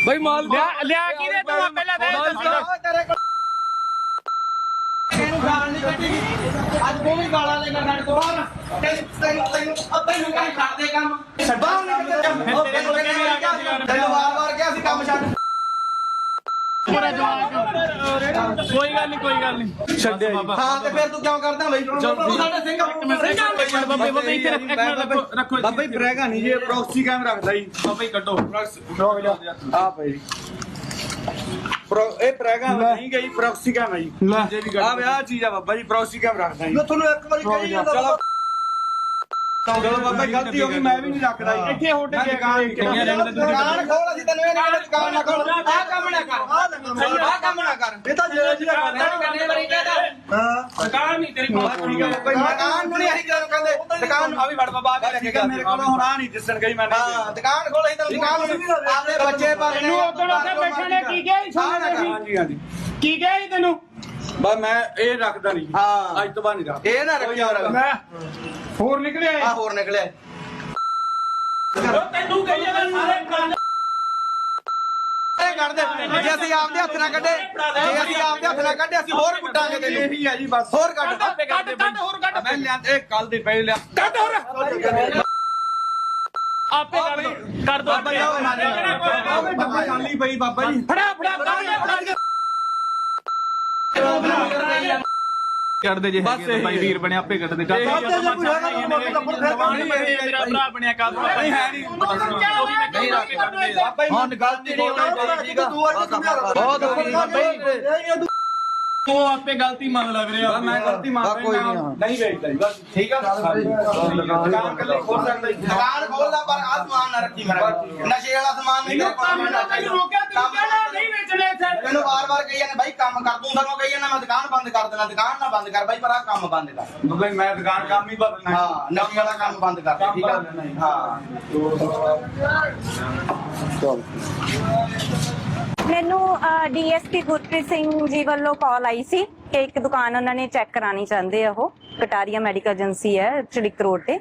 ਬਈ ਮਾਲ ਲਿਆ ਲਿਆ ਕੀ ਦੇ ਤੂੰ? ਆ ਪਹਿਲਾਂ ਦੇ ਤੇਰੇ ਕੋਲ ਇਹਨੂੰ ਗਾਲ ਨਹੀਂ ਕੱਢੀ। ਅੱਜ ਤੂੰ ਵੀ ਗਾਲਾਂ ਲੈ ਸਾਡੇ ਕੋਲ ਤੈਨੂੰ ਤੈਨੂੰ ਤੈਨੂੰ ਅੱਧੇ ਨੂੰ ਕਹਿੰਦੇ ਛੱਡ ਦੇ ਕੰਮ। ਛੱਡਾਂ ਨਹੀਂ ਕਿਤੇ ਤੇਰੇ ਕੋਲ ਕਿਵੇਂ ਆ ਗਿਆ ਤੈਨੂੰ ਵਾਰ ਵਾਰ ਕਿਹਾ ਸੀ ਕੰਮ ਛੱਡ। ਕੋਈ ਗੱਲ ਨਹੀਂ ਕੋਈ ਗੱਲ ਨਹੀਂ ਛੱਡਿਆ ਜੀ ਹਾਂ ਤੇ ਫਿਰ ਤੂੰ ਕਿਉਂ ਕਰਦਾ ਬਈ? ਤੂੰ ਸਾਡੇ ਸਿੰਘ ਬਾਬੇ ਬਾਬੇ ਇੱਥੇ ਰੱਖ- ਇੱਕ ਮਿੰਟ ਰੱਖੋ ਰੱਖੋ ਬਾਬਾ ਜੀ ਬ੍ਰੈਗਾ ਨਹੀਂ ਜੀ ਪ੍ਰੋਕਸੀ ਕੈਮ ਰੱਖਦਾ ਜੀ। ਬਾਬਾ ਜੀ ਕੱਢੋ। ਆ ਭਾਈ ਪ੍ਰੋ ਇਹ ਬ੍ਰੈਗਾ ਨਹੀਂ ਗਈ ਪ੍ਰੋਕਸੀ ਕੈਮ ਹੈ ਜੀ ਆ ਵੇ ਆ ਚੀਜ਼ ਆ ਬਾਬਾ ਜੀ ਪ੍ਰੋਕਸੀ ਕੈਮ ਰੱਖਦਾ ਜੀ। ਮੈਂ ਤੁਹਾਨੂੰ ਇੱਕ ਵਾਰੀ ਕਹੀ ਜਾਂਦਾ ਚਲੋ ਚਲੋ ਬਾਬਾ ਜੀ ਗਲਤੀ ਹੋ ਗਈ ਮੈਂ ਵੀ ਨਹੀਂ ਰੱਖਦਾ ਜੀ। ਇੱਥੇ ਹੋਟਲ ਮੈਂ ਦੁਕਾਨ ਨਹੀਂ ਕਿੰਨੀਆਂ ਰਹਿਣ ਦੇ ਦੁਕਾਨ ਖੋਲ ਅਸੀਂ ਤੈਨੂੰ ਇਹ ਨਹੀਂ ਕਹਿੰਦੇ ਦੁਕਾਨ ਨਾ ਖੋਲ ਆਹ ਕੰਮ ਨਾ ਕਰ। ਆਹ ਕੰਮ ਨਾ ਕਰ। ਇਹ ਤਾਂ ਜਿਹੜਾ ਜਿਹੜਾ ਕਰਨੇ ਵਾਰੀ ਕਹਿੰਦਾ ਹਾਂ। ਦੁਕਾਨ ਨਹੀਂ ਤੇਰੀ ਠੀਕ ਹੈ ਕੋਈ ਮੈਂ ਦੁਕਾਨ ਨੂੰ ਨਹੀਂ ਅਸੀਂ ਜਦੋਂ ਕਹਿੰਦੇ? ਦੁਕਾਨ ਆ ਵੀ ਵੜ ਬਾਬਾ ਆ ਕੇ ਮੇਰੇ ਕੋਲ ਹੁਣ ਆ ਨਹੀਂ ਦਿਸਣ ਗਈ ਮੈਂ ਹਾਂ ਦੁਕਾਨ ਖੋਲ ਅਸੀਂ ਤਾਂ ਦੁਕਾਨ ਨੂੰ ਆਪਣੇ ਬੱਚੇ ਪਾਲਣੇ ਤੈਨੂੰ ਉਦੋਂ ਉੱਥੇ ਬੈਠੇ ਨੇ ਕੀ ਕਿਹਾ ਹਾਂਜੀ ਹਾਂਜੀ ਕੀ ਤੈਨੂੰ? ਬਸ ਮੈਂ ਇਹ ਰੱਖਦਾ ਨਹੀਂ ਹਾਂ। ਅੱਜ ਤੋਂ ਬਾਅਦ ਨਹੀਂ ਰੱਖਦਾ। ਇਹ ਨਾ ਰੱਖਿਆ ਰਗਾ ਮੈਂ ਹੋਰ ਨਿਕਲਿਆ ਆ ਹੋਰ ਨਿਕਲਿਆ। ਤੈਨੂੰ ਕਹੀ ਜਾਂਦਾ ਸਾਰੇ ਇਹ ਕੱਢ ਦੇ। ਜੇ ਅਸੀਂ ਆਪਦੇ ਹੱਥ ਨਾਲ ਕੱਢੇ ਜੇ ਅਸੀਂ ਆਪਦੇ ਹੱਥ ਨਾਲ ਕੱਢੇ ਅਸੀਂ ਹੋਰ ਕੁੱਟਾਂਗੇ ਤੈਨੂੰ। ਇਹੀ ਆ ਜੀ ਬਸ। ਹੋਰ ਕੱਢ। ਕੱਢ ਕੱਢ ਹੋਰ ਕੱਢ। ਮੈਂ ਲਿਆ ਇਹ ਕੱਲ ਦੇ ਪਹਿਲੇ ਲਿਆ। ਕੱਢ ਹੋਰ। ਆਪੇ ਕਰ ਦੋ ਕਰ ਦੋ ਬਾਬਾ ਜੀ ਉਹ ਮਾਰੇ ਡੱਬਾ ਖਾਲੀ ਪਈ ਬਾਬਾ ਜੀ ਫੜਾ ਫੜਾ ਫੜਾ ਫੜਾ। ਕੱਢ ਦੇ ਜੇ ਹੈਗੇ ਤਾਂ ਭਾਈ ਵੀਰ ਬਣੇ ਆਪੇ ਕੱਢ ਦੇ ਕੱਢ ਮੇਰਾ ਭਰਾ ਬਣਿਆ ਕੱਢ ਨਹੀਂ ਹੈ ਨਹੀਂ ਨਹੀਂ ਜੀ ਹੁਣ ਗਲਤੀ ਹੋਣੀ ਚਾਹੀਦੀ ਬਹੁਤ ਗਈ ਬਈ ਤੂੰ ਆਪੇ ਗਲਤੀ ਮੰਨ ਲੈ ਵੀਰੇ ਮੈਂ ਗਲਤੀ ਮੰਨ ਕੋਈ ਨਹੀਂ, ਵੇਚਦਾ ਜੀ ਬਸ ਠੀਕ ਆ ਦੁਕਾਨ ਕੱਲੇ ਖੋਲ ਸਕਦਾ ਜੀ ਦੁਕਾਨ ਖੋਲਦਾ ਪਰ ਆ ਸਮਾਨ ਨਾ ਰੱਖੀ ਮੇਰਾ ਨਸ਼ੇ ਵਾਲਾ ਸਮਾਨ ਨਹੀਂ ਕੋਲ ਰੋਕਿਆ ਤੂੰ ਇੱਥੇ ਮੈਨੂੰ ਵਾਰ-ਵਾਰ ਕਹੀ ਜਾਂਦੇ ਬਾਈ ਕੰਮ ਕਰ ਦੂੰ ਸਾਨੂੰ ਕਹੀ ਜਾਂਦਾ ਮੈਂ ਦੁਕਾਨ ਬੰਦ ਕਰ ਦੇਣਾ ਦੁਕਾਨ ਨਾ ਬੰਦ ਕਰ ਬਾਈ ਪਰ ਆ ਕੰਮ ਬੰਦ ਕਰ। ਜੀ ਮੈਂ ਦੁਕਾਨ ਕੰਮ ਹੀ ਬਦਲਣਾ ਹਾਂ। ਨਸ਼ੇ ਵਾਲਾ ਕੰਮ ਬੰਦ ਕਰ ਦੇ, ਠੀਕ ਆ? ਹਾਂ। ਮੈਨੂੰ ਡੀਐਸਪੀ ਗੁਰਪ੍ਰੀਤ ਸਿੰਘ ਜੀ ਵੱਲੋਂ ਕਾਲ ਆਈ ਸੀ ਕਿ ਇੱਕ ਦੁਕਾਨ ਉਹਨਾਂ ਨੇ ਚੈੱਕ ਕਰਾਣੀ ਚਾਹੁੰਦੇ ਆ ਉਹ। ਕਟਾਰੀਆ ਮੈਡੀਕਲ ਏਜੰਸੀ ਹੈ ਚੜਿਕ ਰੋਡ ਤੇ।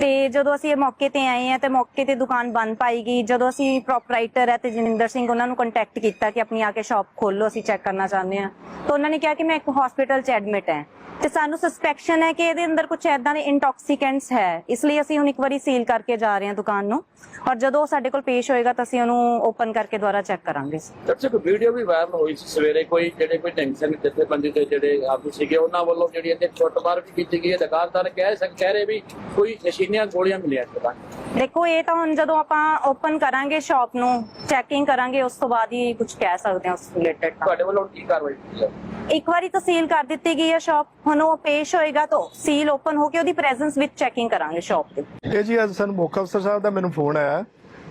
ਤੇ ਜਦੋਂ ਅਸੀਂ ਇਹ ਮੌਕੇ ਤੇ ਆਏ ਆ ਤੇ ਮੌਕੇ ਤੇ ਦੁਕਾਨ ਬੰਦ ਪਾਈ ਗਈ। ਜਦੋਂ ਅਸੀਂ ਪ੍ਰੋਪਰਾਈਟਰ ਹੈ ਤੇ ਜਨਿੰਦਰ ਸਿੰਘ, ਉਹਨਾਂ ਨੂੰ ਕੰਟੈਕਟ ਕੀਤਾ ਕਿ ਆਪਣੀ ਆ ਕੇ ਸ਼ਾਪ ਖੋਲੋ ਅਸੀਂ ਚੈੱਕ ਕਰਨਾ ਚਾਹੁੰਦੇ ਆ ਤਾਂ ਉਹਨਾਂ ਨੇ ਕਿਹਾ ਕਿ ਮੈਂ ਇੱਕ ਹਸਪੀਟਲ 'ਚ ਐਡਮਿਟ ਹਾਂ। ਤੇ ਸਾਨੂੰ ਸਸਪੈਕਸ਼ਨ ਹੈ ਕਿ ਇਹਦੇ ਅੰਦਰ ਕੁਝ ਐਦਾਂ ਦੇ ਇੰਟੌਕਸੀਕੈਂਟਸ ਹੈ। ਇਸ ਲਈ ਅਸੀਂ ਹੁਣ ਇੱਕ ਵਾਰੀ ਸੀਲ ਕਰਕੇ ਜਾ ਰਹੇ ਹਾਂ ਦੁਕਾਨ ਨੂੰ। ਔਰ ਜਦੋਂ ਉਹ ਸਾਡੇ ਕੋਲ ਪੇਸ਼ ਹੋਏਗਾ ਤਾਂ ਅਸੀਂ ਉਹਨੂੰ ਓਪਨ ਕਰਕੇ ਦੁਬਾਰਾ ਚੈੱਕ ਕਰਾਂਗੇ। ਦਰਸ਼ਕ ਵੀਡੀਓ ਵੀ ਵਾਇਰਲ ਹੋਈ ਸੀ ਸਵੇਰੇ। ਕੋਈ ਜਿਹੜੇ ਕੋਈ ਟੈਂਸ਼ਨ ਜਥੇਬੰਦੀ ਦੇ ਜਿਹੜੇ ਆਗੂ ਸੀਗੇ ਉਹਨਾਂ ਵੱਲੋਂ ਜਿਹੜੀ ਇਹਦੇ ਛੁੱਟਮਾਰ ਵੀ ਕੀਤੀ ਗਈ ਹੈ। ਦੁਕਾਨਦਾਰ ਕਹਿ ਸਕ ਕਹਿ ਰਹੇ ਵੀ ਕੋਈ ਨਸ਼ੀਨੀਆਂ ਗੋਲੀਆਂ ਮਿਲੀਆਂ ਦੁਕਾਨ ਦੇਖੋ ਇਹ ਤਾਂ ਹੁਣ ਜਦੋਂ ਆਪਾਂ ਓਪਨ ਕਰਾਂਗੇ ਸ਼ਾਪ ਨੂੰ ਚੈਕਿੰਗ ਕਰਾਂਗੇ ਉਸ ਤੋਂ ਬਾਅਦ ਹੀ ਕੁਝ ਕਹਿ ਸਕਦੇ ਹਾਂ ਉਸ ਰਿਲੇਟਡ ਤੁਹਾਡੇ ਵੱਲੋਂ ਕੀ ਕਾਰਵਾਈ ਕੀਤੀ ਹੈ ਇੱਕ ਵਾਰੀ ਤਾਂ ਸੀਲ ਕਰ ਦਿੱਤੀ ਗਈ ਹੈ ਸ਼ਾਪ ਹੁਣ ਉਹ ਪੇਸ਼ ਹੋਏਗਾ ਤਾਂ ਸੀਲ ਓਪਨ ਹੋ ਕੇ ਉਹਦੀ ਪ੍ਰੈਜ਼ੈਂਸ ਵਿੱਚ ਚੈਕਿੰਗ ਕਰਾਂਗੇ ਸ਼ਾਪ ਤੇ। ਇਹ ਜੀ ਅੱਜ ਸਾਨੂੰ ਮੁੱਖ ਅਫਸਰ ਸਾਹਿਬ ਦਾ ਮੈਨੂੰ ਫੋਨ ਆਇਆ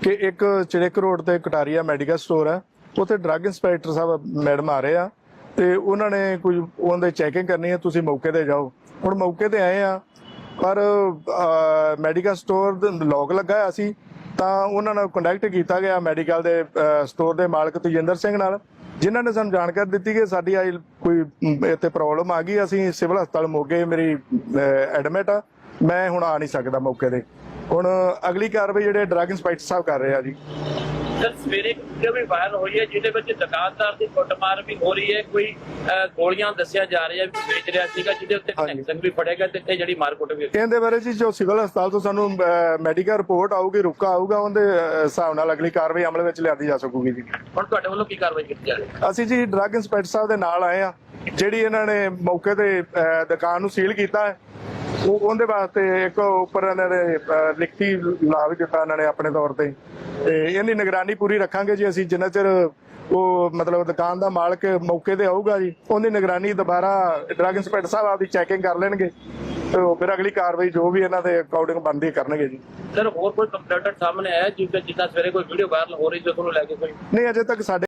ਕਿ ਇੱਕ ਚਿੜਕ ਰੋਡ ਤੇ ਕਟਾਰੀਆ ਮੈਡੀਕਲ ਸਟੋਰ ਹੈ। ਉੱਥੇ ਡਰੱਗ ਇੰਸਪੈਕਟਰ ਸਾਹਿਬ ਮੈਡਮ ਆ ਰਹੇ ਆ ਤੇ ਉਹਨਾਂ ਨੇ ਕੁਝ ਉਹਦੇ ਚੈਕਿੰਗ ਕਰਨੀ ਹੈ, ਤੁਸੀਂ ਮੌਕੇ ਤੇ ਜਾਓ। ਹੁਣ ਮੌਕੇ ਤੇ ਆਏ ਆ, ਪਰ ਮੈਡੀਕਲ ਸਟੋਰ ਦੇ ਲੋਕ ਲੱਗਾ ਹੋਇਆ ਸੀ, ਤਾਂ ਉਹਨਾਂ ਨਾਲ ਕੰਟੈਕਟ ਕੀਤਾ ਗਿਆ ਮੈਡੀਕਲ ਦੇ ਸਟੋਰ ਦੇ ਮਾਲਕ ਤਜਿੰਦਰ ਸਿੰਘ ਨਾਲ। ਜਿਨ੍ਹਾਂ ਨੇ ਸਾਨੂੰ ਜਾਣਕਾਰੀ ਦਿੱਤੀ ਕਿ ਸਾਡੀ ਆਈ ਕੋਈ ਇੱਥੇ ਪ੍ਰੋਬਲਮ ਆ ਗਈ, ਅਸੀਂ ਸਿਵਲ ਹਸਪਤਾਲ ਮੋਗੇ ਮੇਰੀ ਐਡਮਿਟ ਆ। ਮੈਂ ਹੁਣ ਆ ਨਹੀਂ ਸਕਦਾ ਮੌਕੇ ਤੇ। ਹੁਣ ਅਗਲੀ ਕਾਰਵਾਈ ਜਿਹੜੇ ਡਰੱਗ ਇੰਸਪੈਕਟਰ ਸਾਹਿਬ ਕਰ ਰਹੇ ਆ ਜੀ ਸਰ ਸਵੇਰੇ ਵੀਡੀਓ ਵੀ ਵਾਇਰਲ ਹੋਈ ਹੈ ਜਿਹਦੇ ਵਿੱਚ ਦੁਕਾਨਦਾਰ ਦੀ ਕੁੱਟਮਾਰ ਵੀ ਹੋ ਰਹੀ ਹੈ ਕੋਈ ਅਹ, ਗੋਲੀਆਂ ਦੱਸਿਆ ਜਾ ਰਿਹਾ ਵੀ ਵੇਚ ਰਿਹਾ ਸੀਗਾ ਜਿਹਦੇ ਉੱਤੇ ਹਾਂਜੀ। ਵੀ ਫੜੇਗਾ ਤੇ ਇੱਥੇ ਜਿਹੜੀ ਮਾਰਕੁੱਟ ਵੀ ਹੋਈ। ਇਹਦੇ ਬਾਰੇ ਜੀ ਜੋ ਸਿਵਲ ਹਸਪਤਾਲ ਤੋਂ ਸਾਨੂੰ ਮੈਡੀਕਲ ਰਿਪੋਰਟ ਆਊਗੀ ਰੁਕਾ ਆਊਗਾ ਉਹਦੇ ਅਹ, ਹਿਸਾਬ ਨਾਲ ਅਗਲੀ ਕਾਰਵਾਈ ਅਮਲ ਵਿੱਚ ਲਿਆਂਦੀ ਜਾ ਸਕੂਗੀ ਜੀ ਹੁਣ ਤੁਹਾਡੇ ਵੱਲੋਂ ਕੀ ਕਾਰਵਾਈ ਕੀਤੀ ਜਾ ਰਹੀ ਹੈ ਅਸੀਂ ਜੀ ਡਰੱਗ ਇੰਸਪੈਕਟਰ ਸਾਹਿਬ ਦੇ ਨਾਲ ਆਏ ਆ ਜਿਹੜੀ ਇਹਨਾਂ ਨੇ ਮੌਕੇ ਤੇ ਅਹ, ਦੁਕਾਨ ਨੂੰ ਸੀਲ ਕੀਤਾ ਹੈ ਉਹ ਉਹਦੇ ਵਾਸਤੇ ਇੱਕ ਉੱਪਰ ਇਹਨਾਂ ਨੇ ਅਹ, ਲਿਖਤੀ ਲਾ ਵੀ ਦਿੱਤਾ ਇਹਨਾਂ ਨੇ ਆਪਣੇ ਤੌਰ ਤੇ। ਤੇ ਇਹਦੀ ਨਿਗਰਾਨੀ ਪੂਰੀ ਰੱਖਾਂਗੇ ਜੀ ਅਸੀਂ ਜਿੰਨਾ ਚਿਰ ਉਹ ਮਤਲਬ ਦੁਕਾਨ ਦਾ ਮਾਲਕ ਮੌਕੇ ਤੇ ਆਊਗਾ ਜੀ ਉਹਦੀ ਨਿਗਰਾਨੀ ਦੁਬਾਰਾ ਡਰੱਗ ਇੰਸਪੈਕਟਰ ਸਾਹਿਬ ਆਪਦੀ ਚੈਕਿੰਗ ਕਰ ਲੈਣਗੇ। ਤੇ ਫਿਰ ਅਗਲੀ ਕਾਰਵਾਈ ਜੋ ਵੀ ਇਹਨਾਂ ਦੇ ਅਕਾਊਂਟਿੰਗ ਬਣਦੀ ਕਰਨਗੇ ਜੀ। ਸਰ ਹੋਰ ਕੋਈ ਕੰਪਲੇਂਟ ਸਾਹਮਣੇ ਆਇਆ ਜਿੱਦਾਂ ਜਿੱਦਾਂ ਸਵੇਰੇ ਕੋਈ ਵੀਡੀਓ ਵਾਇਰਲ ਹੋ ਰਹੀ ਸੀ ਤੁਹਾਨੂੰ ਲੈ ਕੇ ਕੋਈ? ਨਹੀਂ ਅਜੇ ਤੱਕ ਸਾਡੇ